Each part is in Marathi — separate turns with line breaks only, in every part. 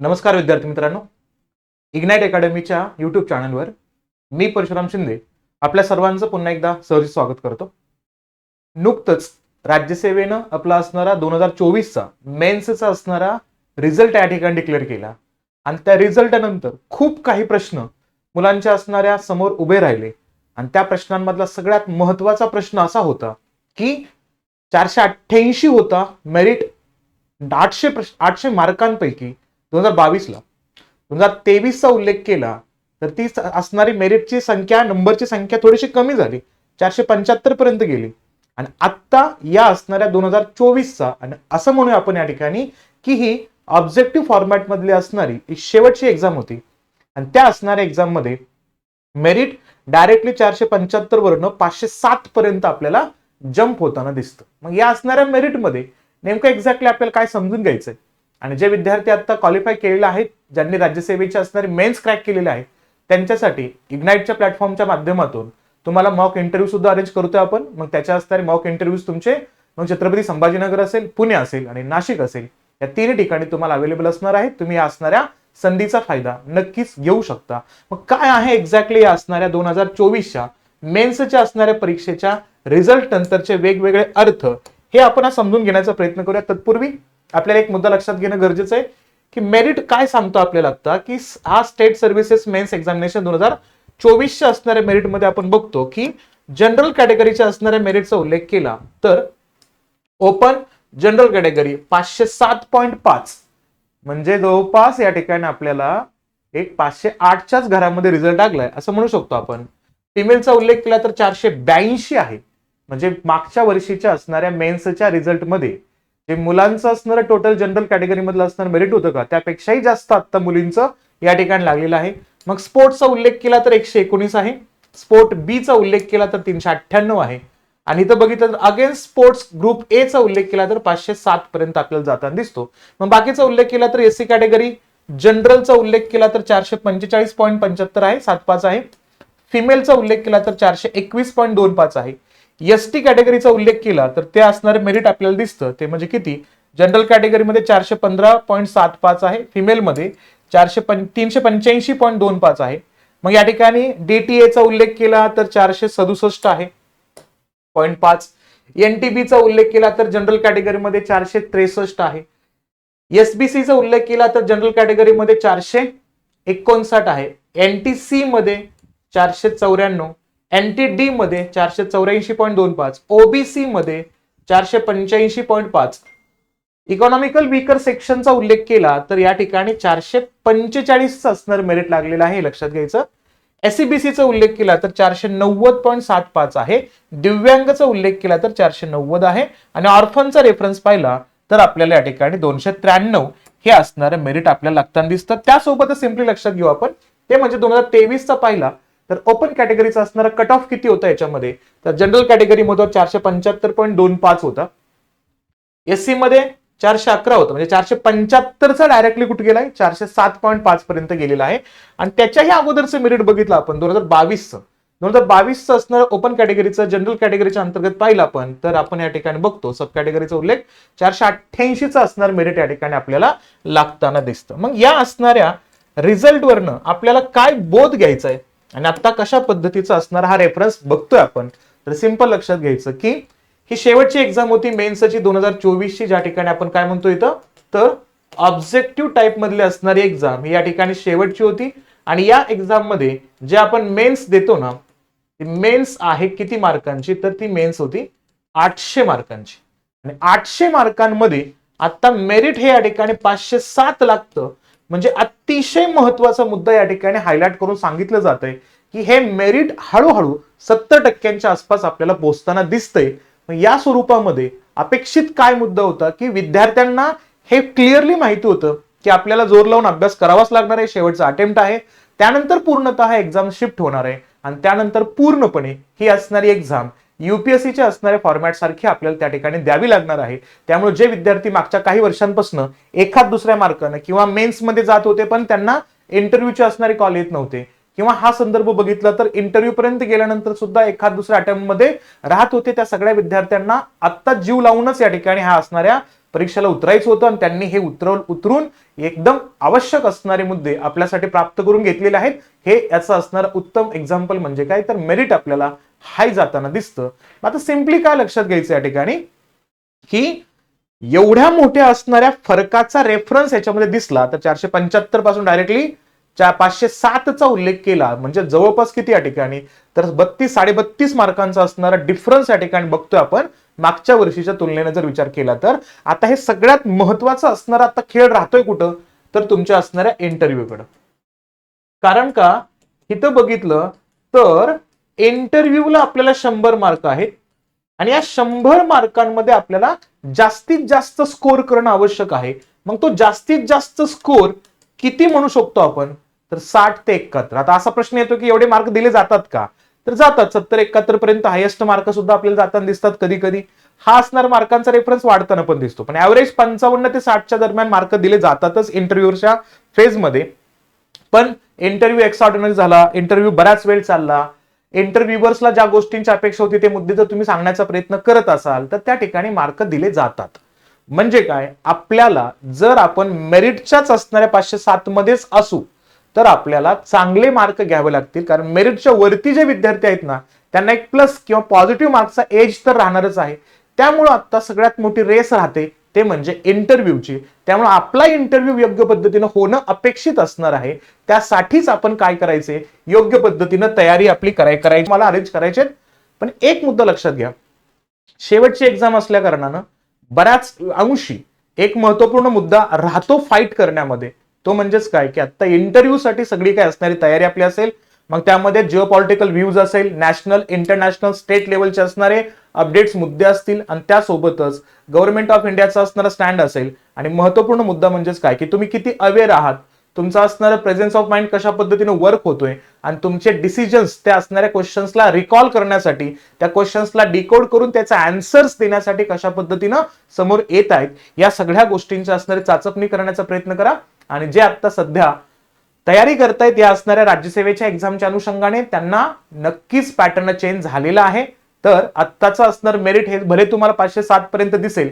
नमस्कार विद्यार्थी मित्रांनो. इग्नाईट अकॅडमीच्या युट्यूब चॅनलवर मी परशुराम शिंदे आपल्या सर्वांचं पुन्हा एकदा सहज स्वागत करतो. नुकतंच राज्यसेवेनं आपला असणारा दोन हजार चोवीसचा मेन्सचा असणारा रिझल्ट या ठिकाणी डिक्लेअर केला. आणि त्या रिझल्टनंतर खूप काही प्रश्न मुलांच्या असणाऱ्या समोर उभे राहिले. आणि त्या प्रश्नांमधला सगळ्यात महत्त्वाचा प्रश्न असा होता की चारशे अठ्ठ्याऐंशी होता मेरिट आठशे प्रश्न आठशे मार्कांपैकी दोन हजार बावीसला. दोन हजार तेवीसचा उल्लेख केला तर ती असणारी मेरिटची संख्या नंबरची संख्या थोडीशी कमी झाली. चारशे पंच्याहत्तर पर्यंत गेली. आणि आत्ता या असणाऱ्या दोन हजार चोवीसचा आणि असं म्हणूया आपण या ठिकाणी की ही ऑब्जेक्टिव्ह फॉर्मॅटमधली असणारी ही शेवटची एक्झाम होती. आणि त्या असणाऱ्या एक्झाममध्ये मेरिट डायरेक्टली चारशे पंच्याहत्तर वरनं पाचशे सात पर्यंत आपल्याला जम्प होताना दिसतं. मग या असणाऱ्या मेरिटमध्ये नेमकं एक्झॅक्टली आपल्याला काय समजून घ्यायचंय? आणि जे विद्यार्थी आता क्वालिफाय केलेले आहेत ज्यांनी राज्यसेवेची असणारी मेन्स क्रॅक केलेले आहे त्यांच्यासाठी इग्नाईटच्या प्लॅटफॉर्मच्या माध्यमातून तुम्हाला मॉक इंटरव्ह्यू सुद्धा अरेंज करतोय आपण. मग त्याच्या असणारे मॉक इंटरव्ह्यूज तुमचे मग छत्रपती संभाजीनगर असेल पुणे असेल आणि नाशिक असेल या तिन्ही ठिकाणी तुम्हाला अवेलेबल असणार आहे तुम्ही या असणाऱ्या संधीचा फायदा नक्कीच घेऊ शकता. मग काय आहे एक्झॅक्टली या असणाऱ्या दोन हजार चोवीसच्या मेन्सच्या असणाऱ्या परीक्षेच्या रिझल्ट नंतरचे वेगवेगळे अर्थ हे आपण समजून घेण्याचा प्रयत्न करूया. तत्पूर्वी आपल्याला एक मुद्दा लक्षात घेणं गरजेचं आहे की मेरिट काय सांगतो आपल्याला आता? की हा स्टेट सर्व्हिसेस मेन्स एक्झामिनेशन दोन हजार चोवीसच्या असणाऱ्या मेरिटमध्ये आपण बघतो की जनरल कॅटेगरीच्या असणाऱ्या मेरिटचा उल्लेख केला तर ओपन जनरल कॅटेगरी पाचशे सात पॉईंट पाच. म्हणजे जवळपास या ठिकाणी आपल्याला एक पाचशे आठच्याच घरामध्ये रिझल्ट लागलाय असं म्हणू शकतो आपण. फिमेलचा उल्लेख केला तर चारशे ब्याऐंशी आहे. म्हणजे मागच्या वर्षीच्या असणाऱ्या मेन्सच्या रिझल्टमध्ये जे मुलांचं असणारं टोटल जनरल कॅटेगरीमधलं असणारं मेरिट होतं का? त्यापेक्षाही जास्त आत्ता मुलींचं या ठिकाणी लागलेलं आहे. मग स्पोर्टचा उल्लेख केला तर एकशे एकोणीस आहे. स्पोर्ट बी चा उल्लेख केला तर तीनशे अठ्ठ्याण्णव आहे. आणि इथं बघितलं तर अगेन्स्ट स्पोर्ट्स ग्रुप ए चा उल्लेख केला तर पाचशे सात पर्यंत आपल्याला जाताना दिसतो. मग बाकीचा उल्लेख केला तर एससी कॅटेगरी जनरलचा उल्लेख केला तर चारशे पंचेचाळीस पॉईंट पंच्याहत्तर आहे सात पाच आहे. फिमेलचा उल्लेख केला तर चारशे एकवीस पॉईंट दोन पाच आहे. एस टी कॅटेगरीचा उल्लेख केला तर ते असणारे मेरिट आपल्याला दिसतं. ते म्हणजे किती? जनरल कॅटेगरीमध्ये चारशे पंधरा पॉईंट सात पाच आहे. फिमेलमध्ये चारशे पं तीनशे पंच्याऐंशी पॉईंट दोन पाच आहे. मग या ठिकाणी डीटीएचा उल्लेख केला तर चारशे सदुसष्ट आहे. पॉईंट पाच. एनटीबीचा उल्लेख केला तर जनरल कॅटेगरीमध्ये चारशे त्रेसष्ट आहे. एसबीसीचा उल्लेख केला तर जनरल कॅटेगरीमध्ये चारशे एकोणसाठ आहे. एन टी सी मध्ये चारशे चौऱ्याण्णव. एनटी डी मध्ये चारशे चौऱ्याऐंशी पॉईंट दोन पाच ओबीसी मध्ये चारशे पंच्याऐंशी पॉईंट पाच. इकॉनॉमिकल वीकर सेक्शनचा उल्लेख केला तर या ठिकाणी चारशे पंचेचाळीसचा असणार मेरिट लागलेलं आहे लक्षात घ्यायचं. एससीबीसीचा उल्लेख केला तर चारशे नव्वद पॉईंट सात पाच आहे. दिव्यांगचा उल्लेख केला तर चारशे नव्वद आहे. आणि ऑर्फनचा रेफरन्स पाहिला तर आपल्याला या ठिकाणी दोनशे त्र्याण्णव हे असणारं मेरिट आपल्याला लागताना दिसतं. त्यासोबतच सिम्पली लक्षात घेऊ आपण. ते म्हणजे दोन हजार तेवीसचा पाहिला. तर ओपन कॅटेगरीचा असणारा कट ऑफ किती होता याच्यामध्ये? तर जनरल कॅटेगरीमध्ये चारशे पंच्याहत्तर पॉईंट दोन पाच होता. एससी मध्ये चारशे अकरा होतं. म्हणजे चारशे पंच्याहत्तरचा डायरेक्टली कुठे गेलाय चारशे सात पॉईंट पाच पर्यंत गेलेला आहे. आणि त्याच्याही अगोदरचं मेरिट बघितलं आपण दोन हजार बावीसचं. दोन हजार बावीसचं असणारं ओपन कॅटेगरीचं जनरल कॅटेगरीच्या अंतर्गत पाहिलं आपण तर आपण या ठिकाणी बघतो सब कॅटेगरीचा उल्लेख चारशे अठ्ठ्याऐंशीचा असणार मेरिट या ठिकाणी आपल्याला लागताना दिसतं. मग या असणाऱ्या रिझल्टवरनं आपल्याला काय बोध घ्यायचा आहे? आणि आता कशा पद्धतीचा असणार हा रेफरन्स बघतोय आपण. तर सिंपल लक्षात घ्यायचं की ही शेवटची एक्झाम होती मेन्सची दोन हजार चोवीसची. ज्या ठिकाणी आपण काय म्हणतो इथं? तर ऑब्जेक्टिव्ह टाईप मधली असणारी एक्झाम ही या ठिकाणी शेवटची होती. आणि या एक्झाममध्ये जे आपण मेन्स देतो ना ती मेन्स आहे किती मार्कांची? तर ती मेन्स होती आठशे मार्कांची. आणि आठशे मार्कांमध्ये आता मेरिट हे या ठिकाणी पाचशे सात लागतं. म्हणजे अतिशय महत्त्वाचा मुद्दा या ठिकाणी हायलाईट करून सांगितलं जात आहे की हे मेरिट हळूहळू सत्तर टक्क्यांच्या आसपास आपल्याला पोहोचताना दिसतंय. या स्वरूपामध्ये अपेक्षित काय मुद्दा होता की विद्यार्थ्यांना हे क्लिअरली माहिती होतं की आपल्याला जोर लावून अभ्यास करावाच लागणार आहे. शेवटचा अटेम्प्ट आहे. त्यानंतर पूर्णतः एक्झाम शिफ्ट होणार आहे. आणि त्यानंतर पूर्णपणे ही असणारी एक्झाम युपीएससीच्या असणाऱ्या फॉर्मॅट सारखी आपल्याला त्या ठिकाणी द्यावी लागणार आहे. त्यामुळे जे विद्यार्थी मागच्या काही वर्षांपासून एखाद दुसऱ्या मार्कानं किंवा मेन्समध्ये जात होते पण त्यांना इंटरव्ह्यूचे असणारे कॉल येत नव्हते. किंवा हा संदर्भ बघितला तर इंटरव्ह्यू पर्यंत गेल्यानंतर सुद्धा एखाद दुसऱ्या अटेम्प्टमध्ये राहत होते त्या सगळ्या विद्यार्थ्यांना आत्ता जीव लावूनच या ठिकाणी ह्या असणाऱ्या परीक्षेला उतरायचं होतं आणि त्यांनी हे उतरव उतरून एकदम आवश्यक असणारे मुद्दे आपल्यासाठी प्राप्त करून घेतलेले आहेत. हे याचं असणारं उत्तम एक्झाम्पल म्हणजे काय? तर मेरिट आपल्याला हाय जाताना दिसतं. आता सिम्पली काय लक्षात घ्यायचं या ठिकाणी? की एवढ्या मोठ्या असणाऱ्या फरकाचा रेफरन्स याच्यामध्ये दिसला तर चारशे पंच्याहत्तरपासून डायरेक्टली चार पाचशे सातचा उल्लेख केला. म्हणजे जवळपास किती या ठिकाणी? तर बत्तीस साडेबत्तीस मार्कांचा असणारा डिफरन्स या ठिकाणी बघतोय आपण. मागच्या वर्षीच्या तुलनेने जर विचार केला तर. आता हे सगळ्यात महत्वाचं असणारा आता खेळ राहतोय कुठं? तर तुमच्या असणाऱ्या इंटरव्ह्यूकडं कारण का? इथं बघितलं तर इंटरव्ह्यूला आपल्याला शंभर मार्क आहेत. आणि या शंभर मार्कांमध्ये आपल्याला जास्तीत जास्त स्कोर करणं आवश्यक आहे. मग तो जास्तीत जास्त स्कोर किती म्हणू शकतो आपण? तर साठ ते एकाहत्तर. आता असा प्रश्न येतो की एवढे मार्क दिले जातात का? तर जातात. सत्तर एकाहत्तर पर्यंत हायेस्ट मार्क सुद्धा आपल्याला जाताना दिसतात कधी कधी हा असणार मार्कांचा रेफरन्स वाढताना पण दिसतो. पण ऍव्हरेज पंचावन्न ते साठच्या दरम्यान मार्क दिले जातातच इंटरव्ह्यूच्या फेजमध्ये पण इंटरव्ह्यू एक्सऑर्डिनरी झाला. इंटरव्ह्यू बराच वेळ चालला. इंटरव्ह्युअर्सला ज्या गोष्टींची अपेक्षा होती ते मुद्दे जर तुम्ही सांगण्याचा प्रयत्न करत असाल तर त्या ठिकाणी मार्क दिले जातात. म्हणजे काय? आपल्याला जर आपण मेरिटच्याच असणाऱ्या पाचशे सात मध्येच असू तर आपल्याला चांगले मार्क घ्यावे लागतील. कारण मेरिटच्या वरती जे विद्यार्थी आहेत ना त्यांना एक प्लस किंवा पॉझिटिव्ह मार्क्सचा एज तर राहणारच आहे. त्यामुळं आता सगळ्यात मोठी रेस राहते ते म्हणजे इंटरव्ह्यूची त्यामुळे आपला इंटरव्ह्यू योग्य पद्धतीनं होणं अपेक्षित असणार आहे. त्यासाठीच आपण काय करायचे? योग्य पद्धतीनं तयारी आपली कराय करायची. मला अरेंज करायचे पण एक मुद्दा लक्षात घ्या. शेवटची एक्झाम असल्या कारणानं बऱ्याच अंशी एक महत्त्वपूर्ण मुद्दा राहतो फाईट करण्यामध्ये. तो म्हणजेच काय? की आता इंटरव्ह्यूसाठी सगळी काय असणारी तयारी आपली असेल मग त्यामध्ये जिओ पॉलिटिकल व्ह्यूज असेल नॅशनल इंटरनॅशनल स्टेट लेवलचे असणारे अपडेट्स मुद्दे असतील आणि त्यासोबतच गव्हर्नमेंट ऑफ इंडियाचा असणारा स्टँड असेल. आणि महत्त्वपूर्ण मुद्दा म्हणजेच काय? की तुम्ही किती अवेअर आहात? तुमचा असणारा प्रेझेन्स ऑफ माइंड कशा पद्धतीने वर्क होतोय? आणि तुमचे डिसिजन्स त्या असणाऱ्या क्वेश्चन्सला रिकॉल करण्यासाठी त्या क्वेश्चन्सला डिकोड करून त्याचा आन्सर्स देण्यासाठी कशा पद्धतीनं समोर येत आहेत? या सगळ्या गोष्टींची असणारी चाचपणी करण्याचा प्रयत्न करा. आणि जे आता सध्या तयारी करतायत या असणाऱ्या राज्यसेवेच्या एक्झामच्या अनुषंगाने त्यांना नक्कीच पॅटर्न चेंज झालेला आहे. तर आत्ताचं असणार मेरिट हे भले तुम्हाला पाचशे सात पर्यंत दिसेल.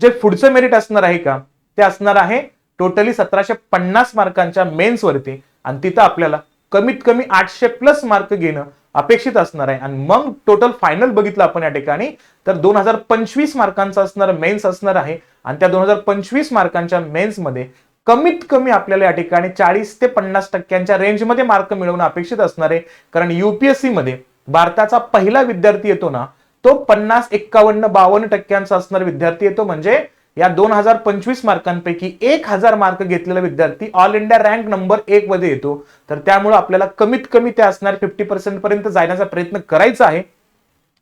जे पुढचं मेरिट असणार आहे का? ते असणार आहे टोटली सतराशे पन्नास मार्कांच्या मेन्स वरती. आणि तिथं आपल्याला कमीत कमी आठशे प्लस मार्क घेणं अपेक्षित असणार आहे. आणि मग टोटल फायनल बघितलं आपण या ठिकाणी तर दोन हजार पंचवीस मार्कांचा असणार मेन्स असणार आहे. आणि त्या दोन हजार पंचवीस मार्कांच्या मेन्समध्ये कमीत कमी आपल्याला या ठिकाणी चाळीस ते पन्नास टक्क्यांच्या रेंजमध्ये मार्क मिळवणं अपेक्षित असणार आहे. कारण युपीएससी मध्ये भारताचा पहिला विद्यार्थी येतो ना तो पन्नास एक्कावन्न बावन्न टक्क्यांचा असणार विद्यार्थी येतो. म्हणजे या दोन हजार पंचवीस मार्कांपैकी एक हजार मार्क घेतलेला विद्यार्थी ऑल इंडिया रँक नंबर एक मध्ये येतो. तर त्यामुळे आपल्याला कमीत कमी ते असणार फिफ्टी पर्सेंट पर्यंत जाण्याचा प्रयत्न करायचा आहे.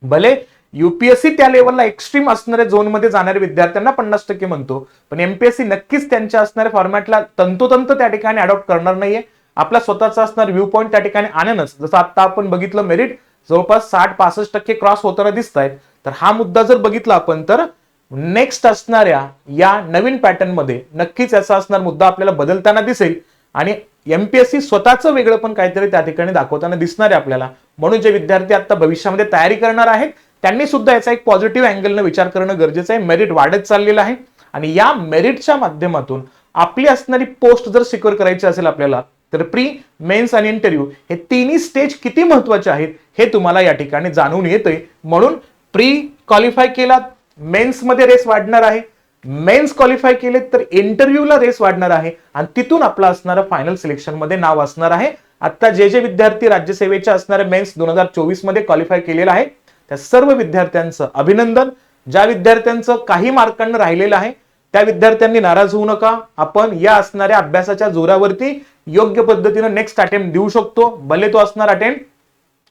भले युपीएससी त्या लेवलला एक्स्ट्रीम असणाऱ्या झोनमध्ये जाणाऱ्या विद्यार्थ्यांना पन्नास टक्के म्हणतो पण एमपीएससी नक्कीच त्यांच्या असणाऱ्या फॉर्मॅटला तंतोतंत त्या ठिकाणी अडॉप्ट करणार नाहीये. आपला स्वतःचा असणार व्ह्यू पॉईंट त्या ठिकाणी आणणच जसं आता आपण बघितलं मेरिट जवळपास साठ पासष्ट टक्के क्रॉस होताना दिसत आहेत तर हा मुद्दा जर बघितला आपण तर नेक्स्ट असणाऱ्या या नवीन पॅटर्नमध्ये नक्कीच याचा असणार मुद्दा आपल्याला बदलताना दिसेल. आणि एमपीएससी स्वतःचं वेगळं पण काहीतरी त्या ठिकाणी दाखवताना दिसणार आहे आपल्याला. म्हणून जे विद्यार्थी आता भविष्यामध्ये तयारी करणार आहेत त्यांनी सुद्धा याचा एक पॉझिटिव्ह अँगलनं विचार करणं गरजेचं आहे. मेरिट वाढत चाललेलं आहे. आणि या मेरिटच्या माध्यमातून आपली असणारी पोस्ट जर सिक्युअर करायची असेल आपल्याला तर प्री मेन्स आणि इंटरव्ह्यू हे तिन्ही स्टेज किती महत्त्वाचे आहेत हे तुम्हाला या ठिकाणी जाणून येतंय. म्हणून प्री क्वालिफाय केलात मेन्समध्ये रेस वाढणार आहे. मेन्स क्वालिफाय केले तर इंटरव्ह्यूला रेस वाढणार आहे. आणि तिथून आपलं असणारं फायनल सिलेक्शनमध्ये नाव असणार आहे. आता जे जे विद्यार्थी राज्यसेवेच्या असणारे मेन्स दोन हजार चोवीसमध्ये क्वालिफाय केलेलं आहे. त्या सर्व विद्यार्थ्यांचं अभिनंदन. ज्या विद्यार्थ्यांचं काही मार्कांना राहिलेलं आहे त्या विद्यार्थ्यांनी नाराज होऊ नका. आपण या असणाऱ्या अभ्यासाच्या जोरावरती योग्य पद्धतीनं नेक्स्ट अटेम्प्ट देऊ शकतो. भले तो असणार अटेम्प्ट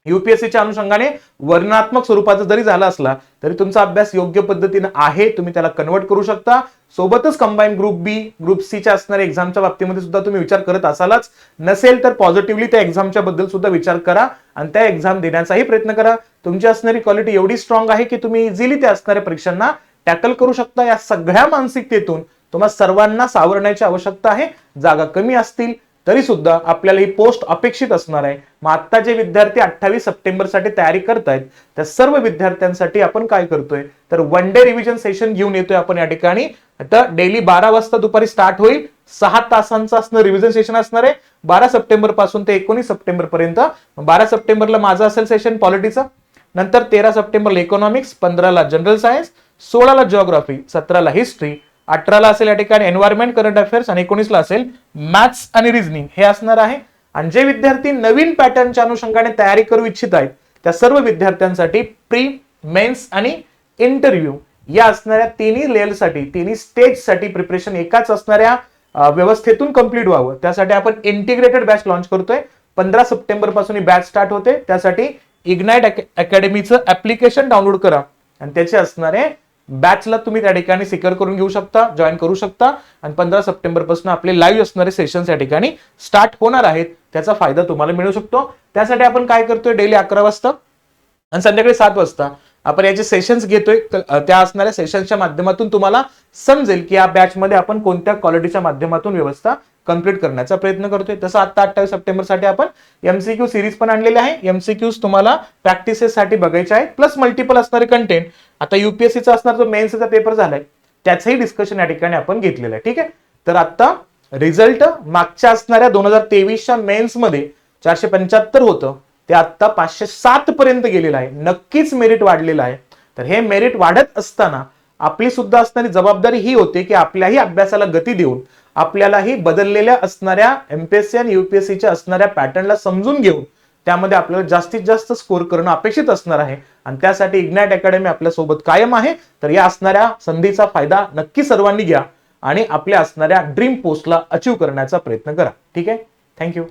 युपीएससीच्या अनुषंगाने वर्णात्मक स्वरूपाचा जरी झाला असला तरी तुमचा अभ्यास योग्य पद्धतीनं आहे तुम्ही त्याला कन्वर्ट करू शकता. सोबतच कंबाईन ग्रुप बी ग्रुप सीच्या असणाऱ्या एक्झामच्या बाबतीमध्ये सुद्धा तुम्ही विचार करत असालच. नसेल तर पॉझिटिव्हली त्या एक्झामच्या बद्दल सुद्धा विचार करा आणि त्या एक्झाम देण्याचाही प्रयत्न करा. तुमची असणारी क्वालिटी एवढी स्ट्रॉंग आहे की तुम्ही इझिली त्या असणाऱ्या परीक्षांना टॅकल करू शकता. या सगळ्या मानसिकतेतून तुम्हाला सर्वांना सावरण्याची आवश्यकता आहे. जागा कमी असतील तरी सुद्धा आपल्याला ही पोस्ट अपेक्षित असणार आहे. मग आता जे विद्यार्थी अठ्ठावीस सप्टेंबरसाठी तयारी करतायत त्या सर्व विद्यार्थ्यांसाठी आपण काय करतोय? तर वन डे रिव्हिजन सेशन घेऊन येतोय आपण या ठिकाणी. आता डेली बारा वाजता दुपारी स्टार्ट होईल. सहा तासांचं असणं रिव्हिजन सेशन असणार आहे. बारा सप्टेंबरपासून ते एकोणीस सप्टेंबर पर्यंत बारा सप्टेंबरला माझं असेल सेशन पॉलिटीचं नंतर तेरा सप्टेंबरला इकॉनॉमिक्स पंधराला जनरल सायन्स सोळाला जॉग्राफी सतराला हिस्ट्री अठराला असेल या ठिकाणी एन्व्हायरमेंट करंट अफेअर्स आणि एकोणीसला असेल मॅथ्स आणि रिझनिंग हे असणार आहे. आणि जे विद्यार्थी नवीन पॅटर्नच्या अनुषंगाने तयारी करू इच्छित आहेत त्या सर्व विद्यार्थ्यांसाठी प्री मेन्स आणि इंटरव्ह्यू या असणाऱ्या तिन्ही लेअरसाठी तिन्ही स्टेजसाठी प्रिपरेशन एकाच असणाऱ्या व्यवस्थेतून कंप्लीट व्हावं. त्यासाठी आपण इंटिग्रेटेड बॅच लॉन्च करतोय. पंधरा सप्टेंबरपासून ही बॅच स्टार्ट होते. त्यासाठी इग्नाइट अकॅडमीचं ऍप्लिकेशन डाउनलोड करा. आणि त्याचे असणारे बॅचला तुम्ही त्या ठिकाणी सिक्युअर करून घेऊ शकता जॉईन करू शकता. आणि पंधरा सप्टेंबरपासून आपले लाईव्ह असणारे सेशन्स या ठिकाणी स्टार्ट होणार आहेत. त्याचा फायदा तुम्हाला मिळू शकतो. त्यासाठी आपण काय करतोय? डेली अकरा वाजता आणि संध्याकाळी सात वाजता आपण याचे सेशन्स घेतोय. त्या असणाऱ्या सेशन्सच्या माध्यमातून तुम्हाला समजेल की या बॅच मध्ये आपण कोणत्या क्वालिटीच्या माध्यमातून व्यवस्था कंप्लीट करण्याचा प्रयत्न करतोय. तसं आता अठ्ठावीस सप्टेंबरसाठी आपण एमसीक्यू सिरीज पण आणलेले आहे. एमसीक्यूज तुम्हाला प्रॅक्टिसेस साठी बघायचे आहेत प्लस मल्टिपल असणारे कंटेंट आता युपीएससीचा असणार जो मेन्सचा पेपर झालाय त्याचंही डिस्कशन या ठिकाणी आपण घेतलेलं आहे. ठीक आहे? तर आता रिझल्ट मागच्या असणाऱ्या दोन हजार तेवीसच्या मेन्समध्ये चारशे पंच्याहत्तर होतं. ते आता पाचशे सात पर्यंत गेलेलं आहे. नक्कीच मेरिट वाढलेलं आहे. तर हे मेरिट वाढत असताना आपली सुद्धा असणारी जबाबदारी ही होते की आपल्याही अभ्यासाला गती देऊन आपल्यालाही बदललेल्या असणाऱ्या एमपीएससी आणि युपीएससीच्या असणाऱ्या पॅटर्नला समजून घेऊन त्यामध्ये आपल्याला जास्तीत जास्त स्कोर करणं अपेक्षित असणार आहे. आणि त्यासाठी इग्नॅट अकॅडमी आपल्यासोबत कायम आहे. तर या असणाऱ्या संधीचा फायदा नक्की सर्वांनी घ्या आणि आपल्या असणाऱ्या ड्रीम पोस्टला अचीव करण्याचा प्रयत्न करा. ठीक आहे? थँक्यू